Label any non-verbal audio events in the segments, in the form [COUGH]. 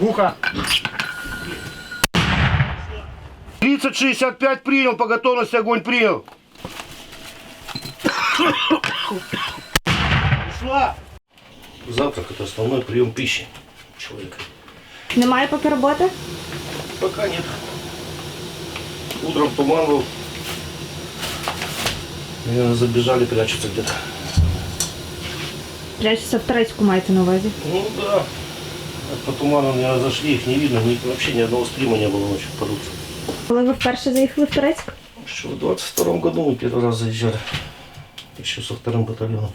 Ухо. 30-65 принял, по готовности огонь принял. Шла. Завтрак это основной прием пищи человека. Немає поки роботи? Пока нет. Утром туман был. Наверное, забежали, прячутся где-то. Прячуться в Турецьку маєте на увазі. Ну да. По туману не разошли, их не видно. Ни, вообще ни одного стрима не было ночью по Турции. Коли ви вперше заїхали в Турецьк? Еще в 22 году мы первый раз заезжали. Еще со вторым батальоном.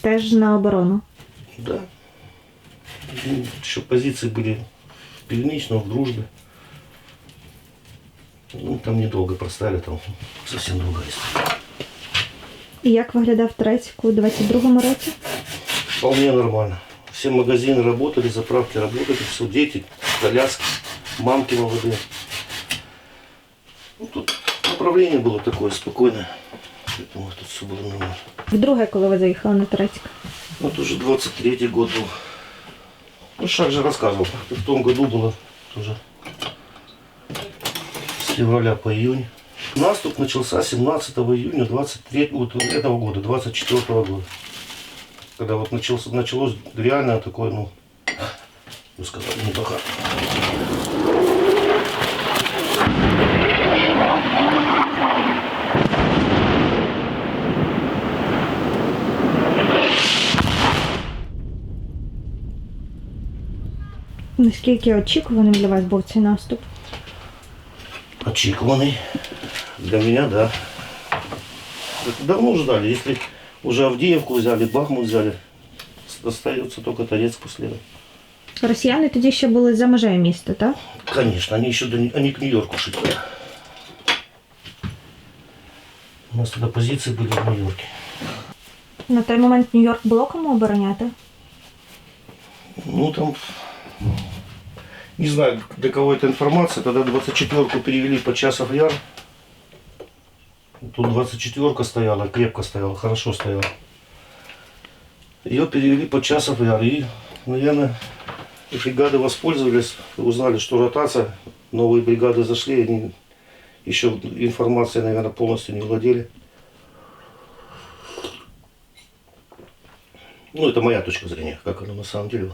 Теж на оборону. Да. Еще позиции были в Пельничном, в Дружбе. Ну, там недолго простояли, там совсем другая история. І як виглядав Турецьк у 22-му році? Вполне нормально. Все магазины работали, заправки работали, все, дети, коляски, мамки молодые. Ну, тут направление было такое спокойное. Поэтому тут все было нормально. Вдруге, коли ви заїхали на Турецьк. Ну, это уже 23-й год был. Ну, Шаг же рассказывал. В том году было тоже с февраля по июнь. Наступ начался 17 июня 23 вот этого года, 24 года Когда вот начался, началось реально такое, ну, вы сказали, не пока. Наскільки очікуваним для вас був цей наступ? Очікованный. Для меня, да. Это давно ждали. Если уже Авдеевку взяли, Бахмут взяли, остается только Торец после этого. Росіяни тоді ще були за межею міста, так? Конечно, они еще до, Не- они к Нью-Йорку шли. У нас тогда позиции были в Нью-Йорке. На той момент Нью-Йорк було кому обороняти? Ну там, не знаю, для кого эта информация, тогда 24-ку перевели по часов яр. Тут 24-ка стояла, крепко стояла, хорошо стояла. Ее перевели по часов яр. И, наверное, бригады воспользовались, узнали, что ротация, новые бригады зашли, они еще информацией, наверное, полностью не владели. Ну, это моя точка зрения, как оно на самом деле.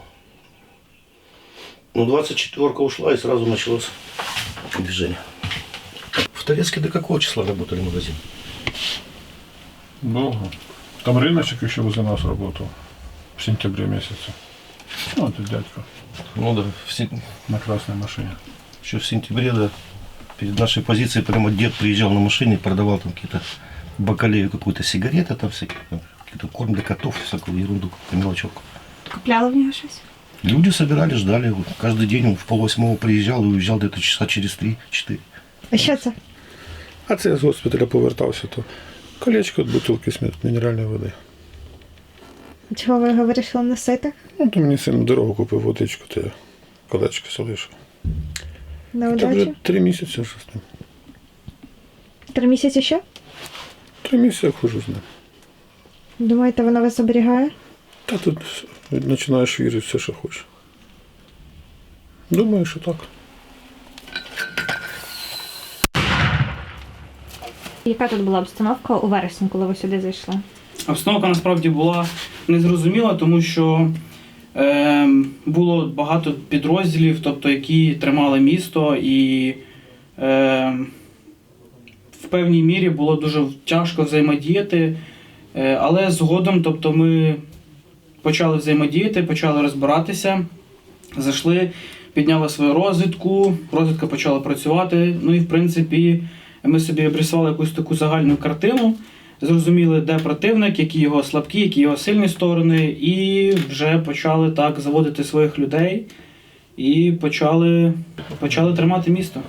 Ну, 24-ка ушла и сразу началось движение. В Торецке до какого числа работали магазин? Долго. Там рыночек еще возле нас работал. В сентябре месяце. Ну, это дядька Ну да, на красной машине. еще в сентябре, да, перед нашей позицией прямо дед приезжал на машине и продавал там какие-то бакалею какую-то сигареты, там всякие, какие-то корм для котов, всякую ерунду, какую-то мелочевку. Купляли в нього щось? Люди собирали, ждали. Каждый день он в полвосьмого приезжал и уезжал где-то часа через 3-4. А це? А це я з госпіталя повертався, то колечко від бутилки з мінеральної води. Чого ви його вирішили носити? Ну, то мені син дорогу купив водичку, то я колечко залишив. На Та вже три місяці вже з ним. Три місяці ще? Три місяці я хожу з ним. Думаєте, воно вас оберігає? Та тут починаєш вірити все, що хочеш. Думаю, що так. Яка тут була обстановка у вересні, коли ви сюди зайшли? Обстановка насправді була незрозуміла, тому що е, було багато підрозділів, тобто, які тримали місто, і е, в певній мірі було дуже тяжко взаємодіяти. Е, але згодом тобто, ми почали взаємодіяти, почали розбиратися, зайшли, підняли свою розвідку, розвідка почала працювати. Ну і в принципі ми собі обрисували якусь таку загальну картину зрозуміли, де противник, які його слабкі, які його сильні сторони, і вже почали так заводити своїх людей і почали, почали тримати місто.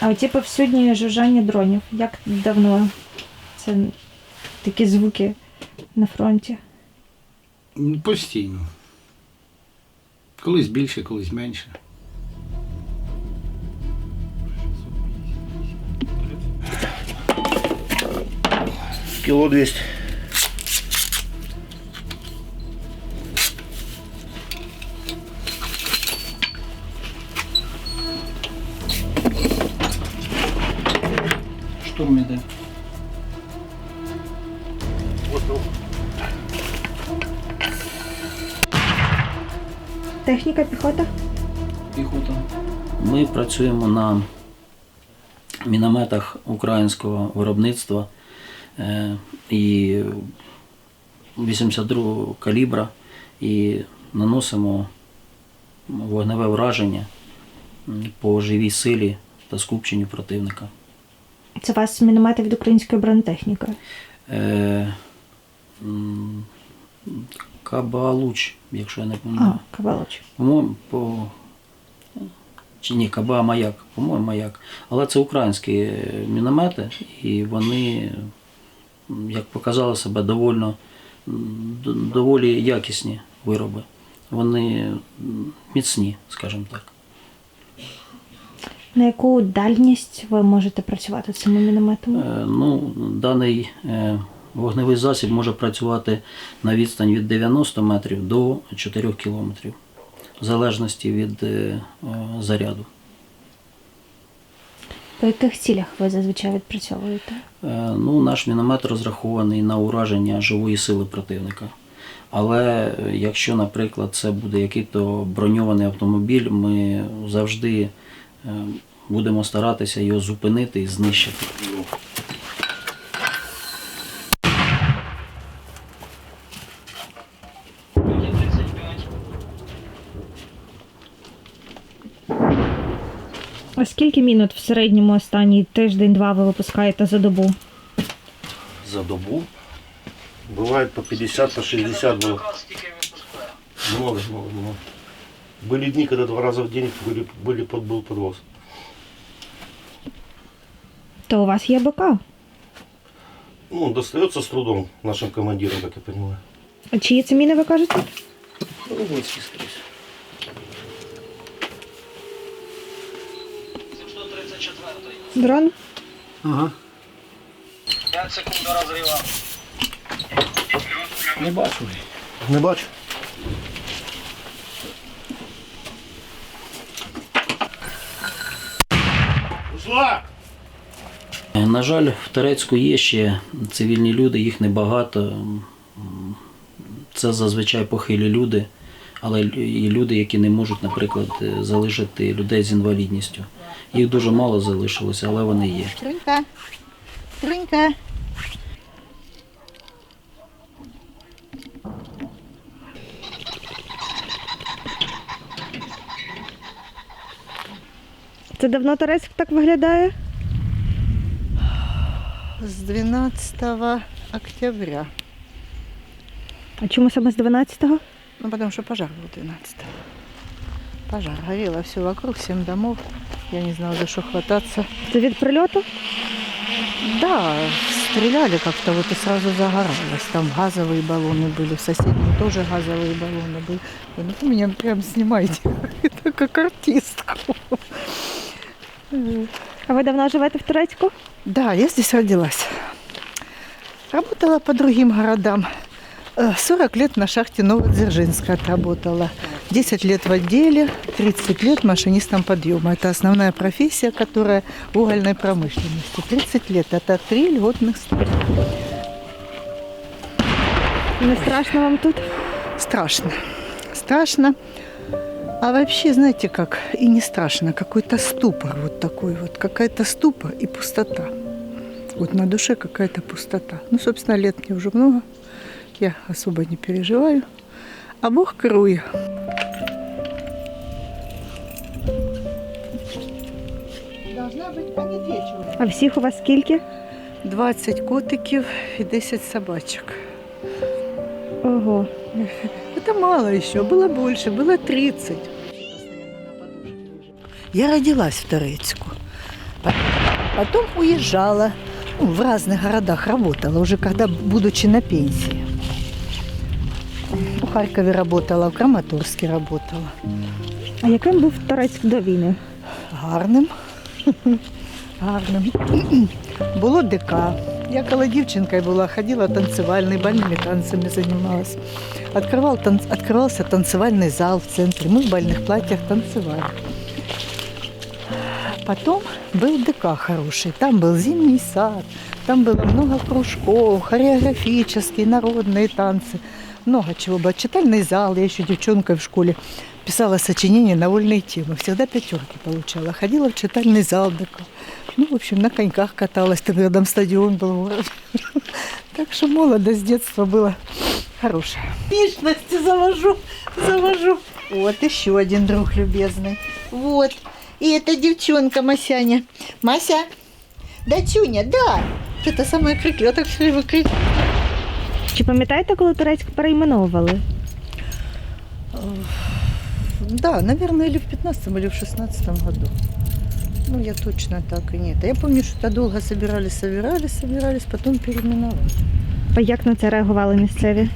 А оті повсюдні жужжання дронів. Як давно це такі звуки на фронті? Постійно. Колись більше, колись менше. кіло 200. Штурм іде. Техніка піхота? Піхота. Ми працюємо на мінометах українського виробництва і 82 калібра і наносимо вогневе враження по живій силі та скупченню противника. Це у вас міномети від української бронетехніки. Е, Кабалуч, якщо я не А, помиляю. кавалоч. По-моєму, по... Чи ні, Каба Маяк, по-моєму, Маяк. Але це українські е, міномети, і вони, як показали себе, довольно, доволі якісні вироби. Вони міцні, скажімо так. На яку дальність ви можете працювати цими мінометами? Е, Ну, даний е, вогневий засіб може працювати на відстань від 90 метрів до 4 кілометрів, в залежності від е, заряду. По яких цілях ви зазвичай відпрацьовуєте? Е, Ну, наш міномет розрахований на ураження живої сили противника. Але е, якщо, наприклад, це буде який-то броньований автомобіль, ми завжди е, будемо старатися його зупинити і знищити. А скільки мінут в середньому останній тиждень-два ви випускаєте за добу? За добу. Бывает по 50, по 60 было. Много, много, много. Были дни, когда два раза в день были, были под, был подвоз. То у вас є БК. Ну, достается с трудом нашим командирам, как я понимаю. А чиї це міни ви кажете? Рубинський скрізь. Дрон? Ага. 5 секунд до розриву. Не бачу. Не бачу. Ушла! Е, На жаль, в Терецьку є ще цивільні люди, їх небагато. Це зазвичай похилі люди, але і люди, які не можуть, наприклад, е, залишити людей з інвалідністю. Їх дуже мало залишилося, але вони є. Трунька, Трунька. Це давно Тарецьк так виглядає? С 12 октября. А чому саме з 12-го? Ну, потому что пожар был 12 -го. Пожар. Горело все вокруг, 7 домов. Я не знала, за что хвататься. Це від прильоту? Да, стреляли как-то вот и сразу загоралось. Там газовые баллоны были, в соседнем тоже газовые баллоны были. Ну, вы меня прям снимаете, [LAUGHS] это как артистку. А ви давно живете в Турецьку? Да, я здесь родилась. Работала по другим городам. Э, 40 лет на шахте Новодзержинска отработала. 10 лет в отделе, 30 лет машинистом подъема. Это основная профессия, которая в угольной промышленности. 30 лет. Это три льготных стажа. Не страшно вам тут? Страшно. Страшно. А вообще, знаете как, и не страшно, какой-то ступор вот такой вот, какая-то ступор и пустота. Вот на душе какая-то пустота. Ну, собственно, лет мне уже много, я особо не переживаю. А Бог керує. А всіх у вас скільки? 20 котиків і 10 собачок. Ого. Это мало еще, было больше, было 30. Я родилась в Торецку. По- Потом уезжала, ну, в разных городах работала, уже когда, будучи на пенсии. В Харькове работала, в Краматорске работала. А яким був Турецьк до війни? Гарним. Гарним. [CLEARS THROAT] Було ДК. Я коли дівчинкою була, ходила танцевальний, бальними танцями займалась. Открывал, танц... Открывался танцевальный зал в центре. Мы в бальных платьях танцевали. Потом был ДК хороший, там был зимний сад, там было много кружков, хореографические, народные танцы, много чего было. Читальный зал, я еще девчонкой в школе писала сочинения на вольные темы, всегда пятерки получала. Ходила в читальный зал ДК. Ну, в общем, на коньках каталась, там рядом стадион был. в городе. [LAUGHS] Так что молодость, детство было хорошее. Личности завожу, завожу. Вот еще один друг любезный. Вот. И это девчонка Масяня. Мася, дочуня, да. Это самая крикля, я так все время крик. Чи пам'ятаєте, коли Турецьк перейменовували? Да, наверное, или в 15 или в 16 году. Ну, я точно так и нет. Я помню, что это долго собирались, собирались, собирались, потом переименовали. А як на це реагували місцеві?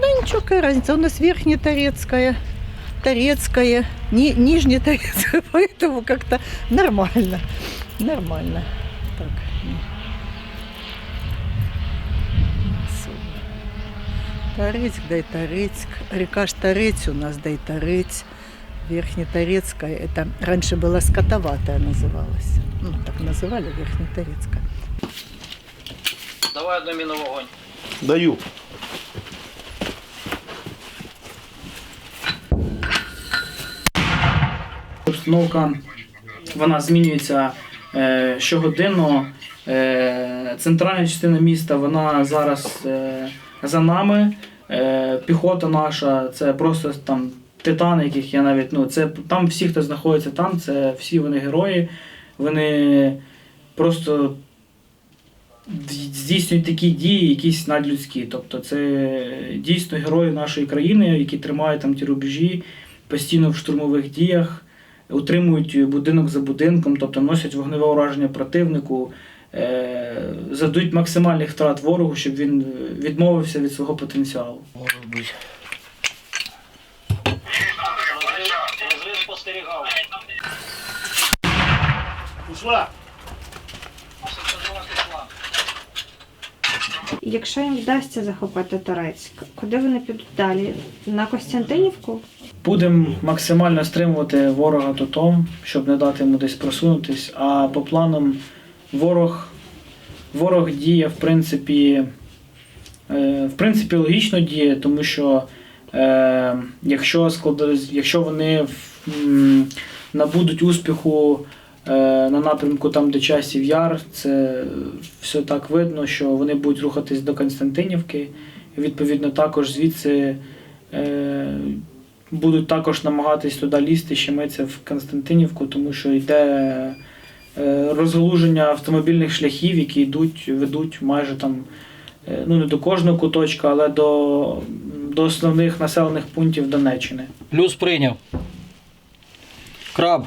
Да ничего, какая разница. У нас Верхнеторецкая, Торецкая, Торецкая, ни, Нижнеторецкая, [LAUGHS] поэтому как-то нормально. Нормально. Так. не- не особо. Торецк, да и Торецк. Река ж Торец у нас, да и Торец. Верхнеторецкая, это раньше была скотоватая называлась. Ну, так называли Верхнеторецкая. Давай одну міну вогонь. Даю. Обстановка вона змінюється е, щогодинно. Е, центральна частина міста вона зараз е, за нами. Е, піхота наша це просто там титани, яких я навіть ну це там всі, хто знаходиться там, це всі вони герої. Вони просто здійснюють такі дії, якісь надлюдські. Тобто це дійсно герої нашої країни, які тримають там ті рубежі постійно в штурмових діях утримують будинок за будинком, тобто носять вогневе ураження противнику, е, задають максимальних втрат ворогу, щоб він відмовився від свого потенціалу. Ушла. Якщо їм вдасться захопити Турецьк, куди вони підуть далі? На Костянтинівку? Будемо максимально стримувати ворога тотом, щоб не дати йому десь просунутись. А по планам ворог, ворог діє, в принципі, е, в принципі, логічно діє, тому що е, якщо, якщо вони набудуть успіху е, на напрямку там, де часів яр, це все так видно, що вони будуть рухатись до Константинівки. Відповідно, також звідси. Будуть також намагатись туди лізти, щемиться в Константинівку, тому що йде розгалуження автомобільних шляхів, які йдуть, ведуть майже там, е, ну не до кожного куточка, але до, до основних населених пунктів Донеччини. Плюс прийняв. Краб.